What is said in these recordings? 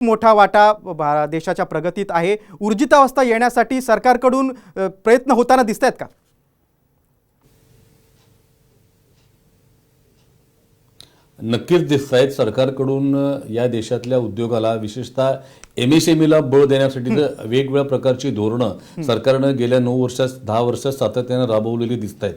मोठा वाटा देशाच्या प्रगतीत आहे. ऊर्जितावस्था येण्यासाठी सरकारकडून प्रयत्न होताना दिसत आहेत का? नक्कीच दिसत आहेत सरकारकडून या देशातल्या उद्योगाला विशेषतः एम एस एम ला बळ देण्यासाठी वेगवेगळ्या प्रकारची धोरणं सरकारनं गेल्या नऊ वर्षात दहा वर्षात सातत्यानं राबवलेली दिसत आहेत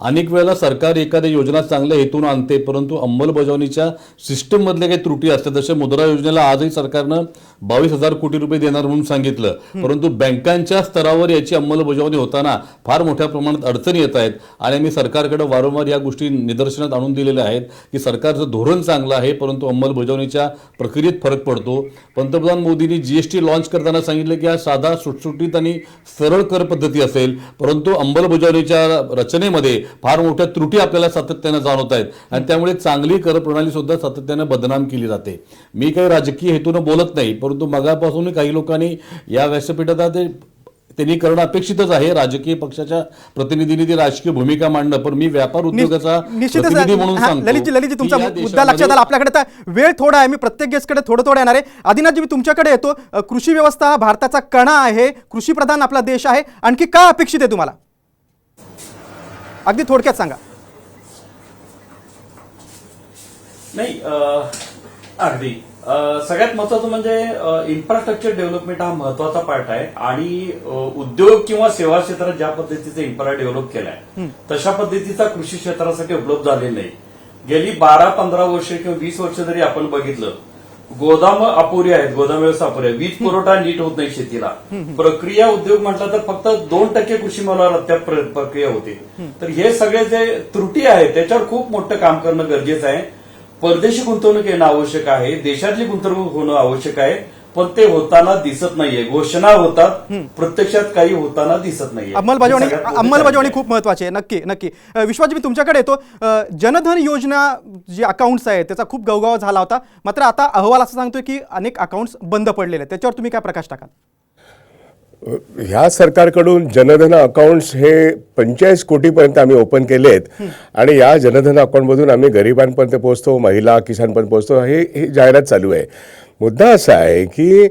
अनेक वेळेला सरकार एखाद्या योजना चांगल्या हेतून आणते परंतु अंमलबजावणीच्या सिस्टममधल्या काही त्रुटी असतात जसे मुद्रा योजनेला आजही सरकारनं बावीस हजार कोटी रुपये देणार म्हणून सांगितलं. परंतु बँकांच्या स्तरावर याची अंमलबजावणी होताना फार मोठ्या प्रमाणात अडचणी येत आहेत. आणि आम्ही सरकारकडे वारंवार या गोष्टी निदर्शनात आणून दिलेल्या आहेत की सरकारचं धोरण चांगलं आहे परंतु अंमलबजावणीच्या प्रक्रियेत फरक पडतो. पंतप्रधान मोदींनी जीएसटी लॉन्च करताना सांगितलं की हा साधा सुटसुटीत आणि सरळ कर पद्धती असेल परंतु अंमलबजावणीच्या रचनेमध्ये फार मोठ्या त्रुटी आपल्याला सातत्यानं जाणवत आहेत. आणि त्यामुळे चांगली करप्रणाली सुद्धा सातत्यानं बदनाम केली जाते. मी काही राजकीय हेतूनं बोलत नाही परंतु मगापासून काही लोकांनी या व्यासपीठात ते त्यांनी करणं अपेक्षितच आहे. राजकीय पक्षाच्या प्रतिनिधींनी ती राजकीय भूमिका मांडणं. पण मी व्यापार उद्योगाचा निश्चितच प्रतिनिधी म्हणून सांगतो ललितजी ललितजी तुमचा मुद्दा लक्षात आला. आपल्याकडे तर वेळ थोडा आहे. मी प्रत्येक गेस्टकडे थोडं थोडं येणार आहे. आदिनाथजी मी तुमच्याकडे येतो. कृषी व्यवस्था हा भारताचा कणा आहे. कृषी प्रधान आपला देश आहे. आणखी काय अपेक्षित आहे तुम्हाला? अगदी थोडक्यात सांगा. नाही अगदी. सगळ्यात महत्वाचं म्हणजे इन्फ्रास्ट्रक्चर डेव्हलपमेंट हा महत्त्वाचा पार्ट आहे. आणि उद्योग किंवा सेवा क्षेत्रात ज्या पद्धतीचा इन्फ्रा डेव्हलप केलाय तशा पद्धतीचा कृषी क्षेत्रासाठी उपलब्ध झालेला नाही. गेली बारा पंधरा वर्ष किंवा वीस वर्ष जरी आपण बघितलं गोदाम अपुरी आहेत गोदाम व्यवस्था अपुरी आहे वीज पुरवठा नीट होत नाही शेतीला. प्रक्रिया उद्योग म्हटलं तर फक्त दोन टक्के कृषी मालावर अद्याप प्र- प्रक्रिया होते. तर हे सगळे जे त्रुटी आहेत त्याच्यावर खूप मोठं काम करणं गरजेचं आहे. परदेशी गुंतवणूक येणं आवश्यक आहे देशातली गुंतवणूक होणं आवश्यक आहे पण ते होताना दिसत नाहीये. घोषणा होतात प्रत्यक्षात काही होताना दिसत नाहीये. अंमलबजावणी अंमलबजावणी. खूप महत्वाची आहे. नक्की नक्की. विश्वाजी मी तुमच्याकडे येतो. जनधन योजना जी अकाउंट्स आहेत त्याचा खूप गवगाव झाला होता. मात्र आता अहवाल असं सांगतोय की अनेक अकाउंट्स बंद पडलेले आहेत. त्याच्यावर तुम्ही काय प्रकाश टाकाल? ह्या सरकारकडून जनधन अकाउंट्स हे पंचेचाळीस कोटीपर्यंत आम्ही ओपन केले आहेत आणि या जनधन अकाउंटमधून आम्ही गरिबांपर्यंत पोहोचतो महिला किसानपर्यंत पोहोचतो. हे ही जाहिरात चालू आहे. मुद्दा असा आहे की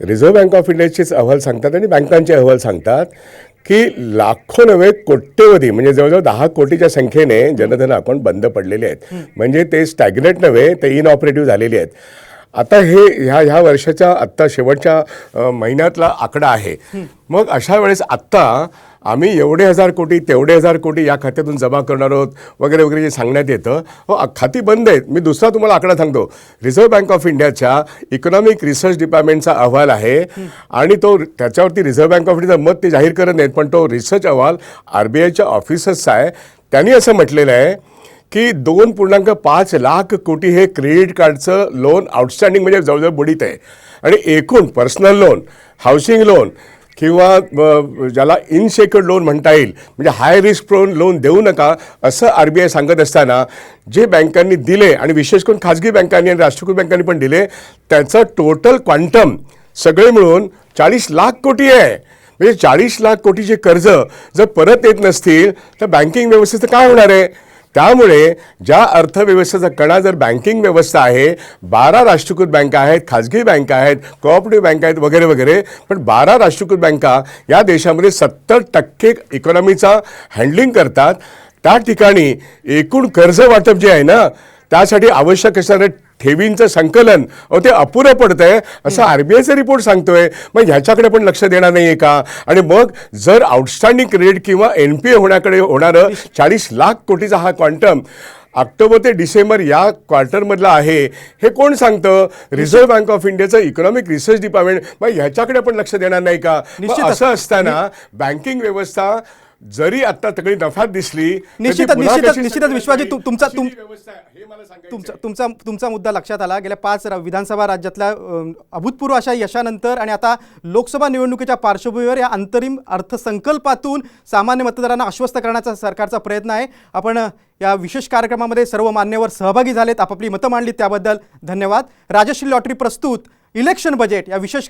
रिझर्व्ह बँक ऑफ इंडियाचेच अहवाल सांगतात आणि बँकांचे अहवाल सांगतात की लाखो नव्हे कोट्यवधी म्हणजे जवळजवळ दहा कोटीच्या संख्येने जनधन अकाउंट बंद पडलेले आहेत. म्हणजे ते स्टॅग्नेट नव्हे ते इनऑपरेटिव्ह झालेले आहेत. आता हे ह्या ह्या वर्षाच्या आत्ता शेवटच्या महिन्यातला आकडा आहे. मग अशा वेळेस आत्ता आम्ही एवढे हजार कोटी तेवढे हजार कोटी या खात्यातून जमा करणार आहोत वगैरे वगैरे जे सांगण्यात येतं हो खाती बंद आहेत. मी दुसरा तुम्हाला आकडा सांगतो. रिझर्व्ह बँक ऑफ इंडियाच्या इकॉनॉमिक रिसर्च डिपार्टमेंटचा अहवाल आहे आणि तो त्याच्यावरती रिझर्व्ह बँक ऑफ इंडियाचं मत ते जाहीर करत नाहीत पण तो रिसर्च अहवाल आर बी आयच्या ऑफिसर्सचा आहे. त्यांनी असं म्हटलेलं आहे की दोन पूर्णांक पाच लाख कोटी हे क्रेडिट कार्डचं लोन आउटस्टँडिंग म्हणजे जवळजवळ बुडीत आहे. आणि एकूण पर्सनल लोन हाऊसिंग लोन किंवा ज्याला इनसेक्युर्ड लोन म्हणता येईल म्हणजे हाय रिस्क प्रोन लोन देऊ नका असं आर बी आय सांगत असताना जे बँकांनी दिले आणि विशेष करून खाजगी बँकांनी आणि राष्ट्रीयकृत बँकांनी पण दिले त्याचं टोटल क्वांटम सगळे मिळून चाळीस लाख कोटी आहे. म्हणजे चाळीस लाख कोटीचे कर्ज जर परत येत नसतील तर बँकिंग व्यवस्थेचं काय होणार आहे? त्यामुळे ज्या अर्थव्यवस्थेचा कणा जर बँकिंग व्यवस्था आहे बारा राष्ट्रीयकृत बँका आहेत खाजगी बँका आहेत कोऑपरेटिव्ह बँका आहेत वगैरे वगैरे पण बारा राष्ट्रीयकृत बँका या देशामध्ये सत्तर टक्के इकॉनॉमीचा हँडलिंग करतात. त्या ठिकाणी एकूण कर्ज वाटप जे आहे ना त्यासाठी आवश्यक असणारे ठेवींचं संकलन. अहो ते अपुरं पडतं आहे असं आर बी आयचा रिपोर्ट सांगतोय. मग ह्याच्याकडे पण लक्ष देणार नाही आहे का? आणि मग जर आउटस्टँडिंग क्रेडिट किंवा एन पी ए होण्याकडे होणारं चाळीस लाख कोटीचा हा क्वांटम ऑक्टोबर ते डिसेंबर या क्वार्टरमधला आहे. हे कोण सांगतं? रिझर्व्ह बँक ऑफ इंडियाचं इकॉनॉमिक रिसर्च डिपार्टमेंट मग ह्याच्याकडे पण लक्ष देणार नाही का? मग निश्चितच. असं असताना बँकिंग व्यवस्था जरी आता तगडी नफ्यात दिसली निश्चितच निश्चितच निश्चितच विश्वाजी तुमचा तुम अशी व्यवस्था आहे, हे मला सांगायचं तुमचा तुमचा तुमचा मुद्दा लक्षात आला. गेल्या पाच विधानसभा राज्यातल्या अभूतपूर्व अशा यशानंतर आणि आता लोकसभा निवडणुकीच्या पार्श्वभूमीवर या अंतरिम अर्थसंकल्पातून सामान्य मतदारांना आश्वस्त करण्याचा सरकारचा प्रयत्न आहे. आपण या विशेष कार्यक्रमामध्ये सर्व मान्यवर सहभागी झालेत आपापली मतं मांडलीत त्याबद्दल धन्यवाद. राजश्री लॉटरी प्रस्तुत इलेक्शन बजेट या विशेष